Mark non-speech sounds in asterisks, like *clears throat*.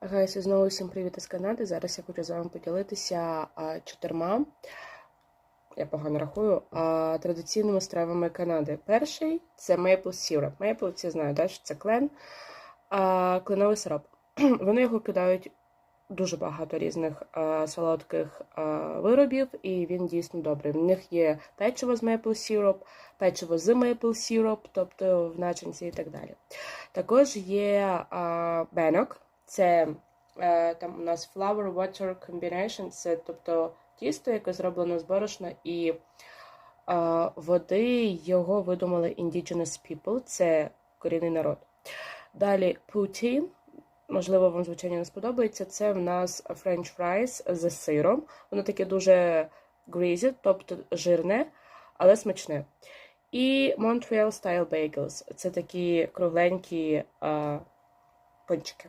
Гайс, знову всім привіт із Канади. Зараз я хочу з вами поділитися чотирма, я погано рахую, традиційними стравами Канади. Перший це maple syrup. Maple, всі знають, що це клен, а, кленовий сироп. *clears throat* Вони його кидають дуже багато різних солодких виробів, і він дійсно добрий. В них є печиво з maple syrup, печиво з maple syrup, тобто в начинці і так далі. Також є бенок. Це е, там у нас flour water combination, це тобто тісто, яке зроблено з борошна і е, води. Його видумали indigenous people, це корінний народ. Далі poutine, можливо, вам звичайно не сподобається. Це в нас french fries з сиром. Воно таке дуже greasy, тобто жирне, але смачне. І Montreal Style Bagels. Це такі кругленькі е, пончики.